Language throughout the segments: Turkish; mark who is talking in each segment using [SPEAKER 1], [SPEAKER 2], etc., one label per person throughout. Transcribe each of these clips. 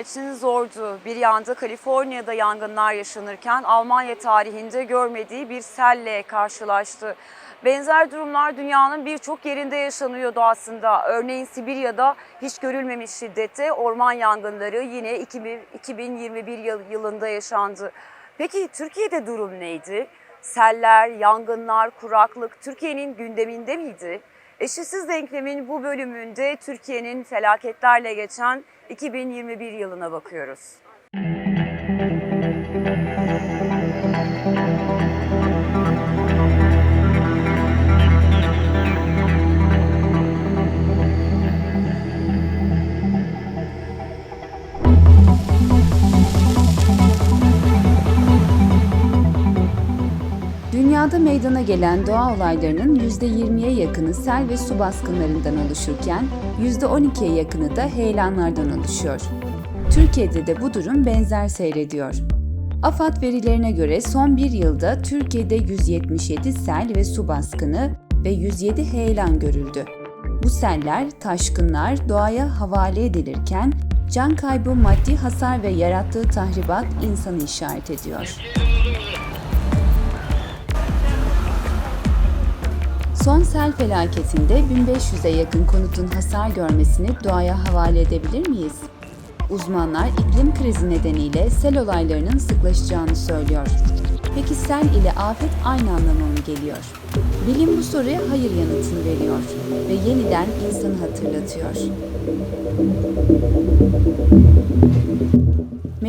[SPEAKER 1] için zordu. Bir yanda Kaliforniya'da yangınlar yaşanırken Almanya tarihinde görmediği bir selle karşılaştı. Benzer durumlar dünyanın birçok yerinde yaşanıyordu aslında. Örneğin Sibirya'da hiç görülmemiş şiddette orman yangınları yine 2000 2021 yıl- yılında yaşandı. Peki Türkiye'de durum neydi? Seller, yangınlar, kuraklık Türkiye'nin gündeminde miydi? Eşitsiz denklemin bu bölümünde Türkiye'nin felaketlerle geçen 2021 yılına bakıyoruz.
[SPEAKER 2] Dünyada meydana gelen doğa olaylarının %20'ye yakını sel ve su baskınlarından oluşurken %12'ye yakını da heyelanlardan oluşuyor. Türkiye'de de bu durum benzer seyrediyor. AFAD verilerine göre son bir yılda Türkiye'de 177 sel ve su baskını ve 107 heyelan görüldü. Bu seller, taşkınlar doğaya havale edilirken can kaybı, maddi hasar ve yarattığı tahribat insanı işaret ediyor. Son sel felaketinde 1500'e yakın konutun hasar görmesini doğaya havale edebilir miyiz? Uzmanlar iklim krizi nedeniyle sel olaylarının sıklaşacağını söylüyor. Peki sel ile afet aynı anlama mı geliyor? Bilim bu soruya hayır yanıtını veriyor ve yeniden insanı hatırlatıyor.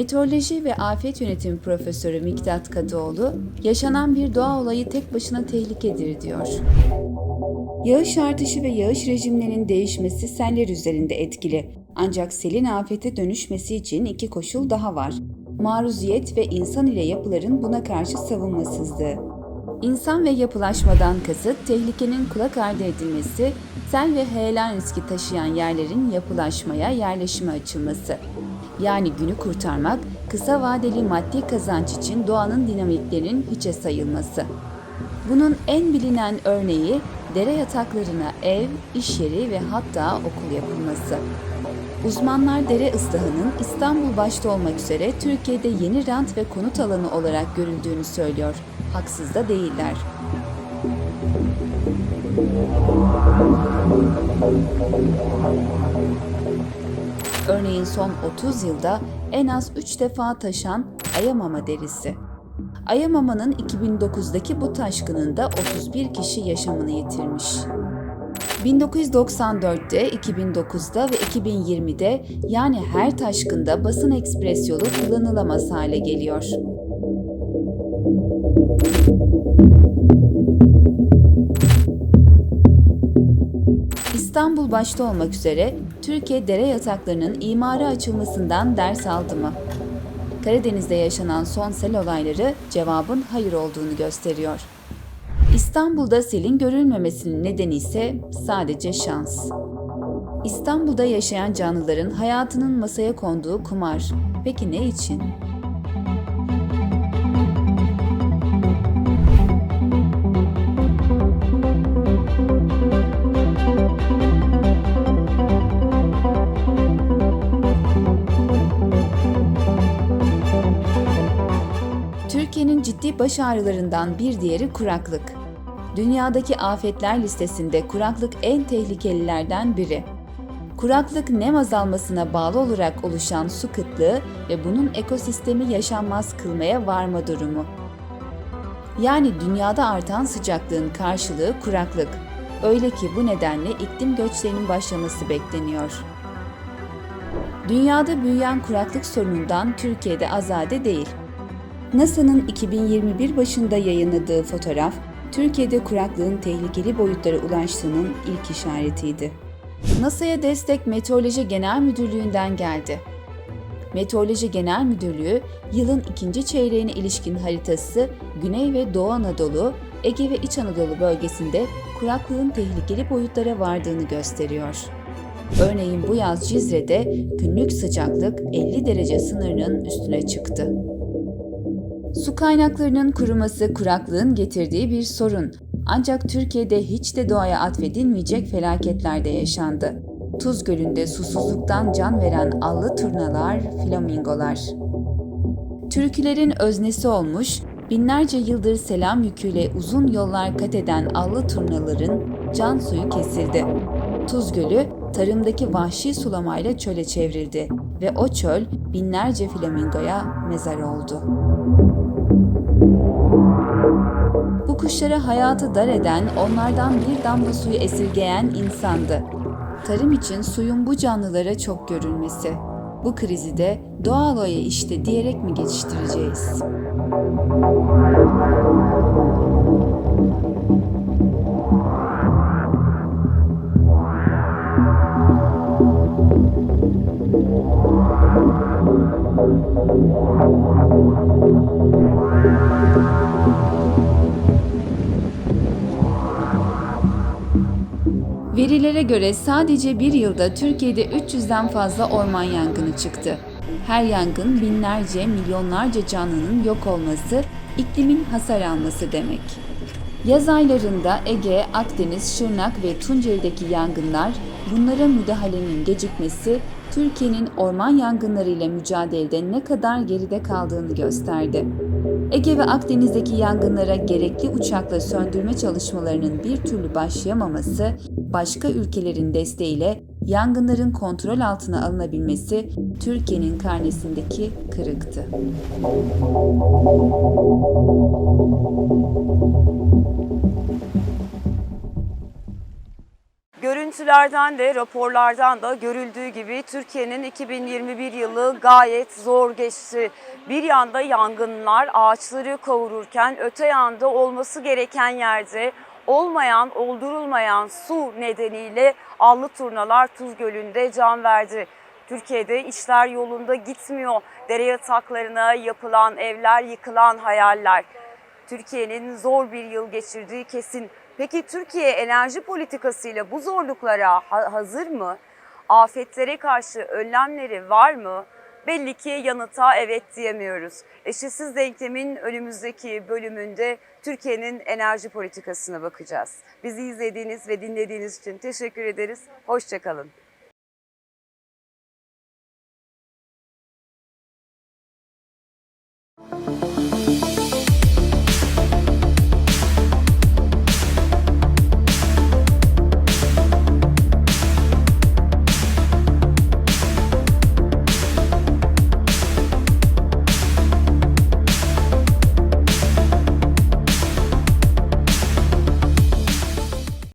[SPEAKER 2] Meteoroloji ve Afet Yönetimi Profesörü Miktat Kadıoğlu, yaşanan bir doğa olayı tek başına tehlikedir diyor. Yağış artışı ve yağış rejimlerinin değişmesi seller üzerinde etkili. Ancak selin afete dönüşmesi için iki koşul daha var. Maruziyet ve insan ile yapıların buna karşı savunmasızlığı. İnsan ve yapılaşmadan kasıt tehlikenin kulak ardı edilmesi, sel ve heyelan riski taşıyan yerlerin yapılaşmaya, yerleşime açılması. Yani günü kurtarmak, kısa vadeli maddi kazanç için doğanın dinamiklerinin hiçe sayılması. Bunun en bilinen örneği dere yataklarına ev, iş yeri ve hatta okul yapılması. Uzmanlar dere ıslahının İstanbul başta olmak üzere Türkiye'de yeni rant ve konut alanı olarak görüldüğünü söylüyor. Haksız da değiller. Örneğin son 30 yılda en az 3 defa taşan Ayamama derisi. Ayamama'nın 2009'daki bu taşkınında 31 kişi yaşamını yitirmiş. 1994'te, 2009'da ve 2020'de yani her taşkında basın ekspres yolu kullanılamaz hale geliyor. İstanbul başta olmak üzere Türkiye dere yataklarının imara açılmasından ders aldı mı? Karadeniz'de yaşanan son sel olayları cevabın hayır olduğunu gösteriyor. İstanbul'da selin görülmemesinin nedeni ise sadece şans. İstanbul'da yaşayan canlıların hayatının masaya konduğu kumar. Peki ne için? Ciddi baş ağrılarından bir diğeri kuraklık. Dünyadaki afetler listesinde kuraklık en tehlikelilerden biri. Kuraklık nem azalmasına bağlı olarak oluşan su kıtlığı ve bunun ekosistemi yaşanmaz kılmaya varma durumu. Yani dünyada artan sıcaklığın karşılığı kuraklık. Öyle ki bu nedenle iklim göçlerinin başlaması bekleniyor. Dünyada büyüyen kuraklık sorunundan Türkiye'de azade değil. NASA'nın 2021 başında yayınladığı fotoğraf, Türkiye'de kuraklığın tehlikeli boyutlara ulaştığının ilk işaretiydi. NASA'ya destek Meteoroloji Genel Müdürlüğü'nden geldi. Meteoroloji Genel Müdürlüğü, yılın ikinci çeyreğine ilişkin haritası Güney ve Doğu Anadolu, Ege ve İç Anadolu bölgesinde kuraklığın tehlikeli boyutlara vardığını gösteriyor. Örneğin bu yaz Cizre'de günlük sıcaklık 50 derece sınırının üstüne çıktı. Su kaynaklarının kuruması kuraklığın getirdiği bir sorun. Ancak Türkiye'de hiç de doğaya atfedilmeyecek felaketler de yaşandı. Tuz Gölü'nde susuzluktan can veren allı turnalar, flamingolar. Türkülerin öznesi olmuş, binlerce yıldır selam yüküyle uzun yollar kat eden allı turnaların can suyu kesildi. Tuz Gölü tarımdaki vahşi sulamayla çöle çevrildi ve o çöl binlerce flamingoya mezar oldu. Bu kuşlara hayatı dar eden, onlardan bir damla suyu esirgeyen insandı. Tarım için suyun bu canlılara çok görülmesi. Bu krizi de doğal oya işte diyerek mi geçiştireceğiz? Verilere göre sadece bir yılda Türkiye'de 300'den fazla orman yangını çıktı. Her yangın binlerce, milyonlarca canlının yok olması, iklimin hasar alması demek. Yaz aylarında Ege, Akdeniz, Şırnak ve Tunceli'deki yangınlar, bunlara müdahalenin gecikmesi, Türkiye'nin orman yangınlarıyla mücadelede ne kadar geride kaldığını gösterdi. Ege ve Akdeniz'deki yangınlara gerekli uçakla söndürme çalışmalarının bir türlü başlayamaması, başka ülkelerin desteğiyle yangınların kontrol altına alınabilmesi Türkiye'nin karnesindeki kırıktı.
[SPEAKER 1] Görüntülerden de raporlardan da görüldüğü gibi Türkiye'nin 2021 yılı gayet zor geçti. Bir yanda yangınlar ağaçları kavururken öte yanda olması gereken yerde olmayan, oldurulmayan su nedeniyle allı turnalar Tuz Gölü'nde can verdi. Türkiye'de işler yolunda gitmiyor. Dere yataklarına yapılan evler, yıkılan hayaller. Türkiye'nin zor bir yıl geçirdiği kesin. Peki Türkiye enerji politikasıyla bu zorluklara ha- hazır mı? Afetlere karşı önlemleri var mı? Belli ki yanıta evet diyemiyoruz. Eşitsiz denklemin önümüzdeki bölümünde Türkiye'nin enerji politikasına bakacağız. Bizi izlediğiniz ve dinlediğiniz için teşekkür ederiz. Hoşçakalın.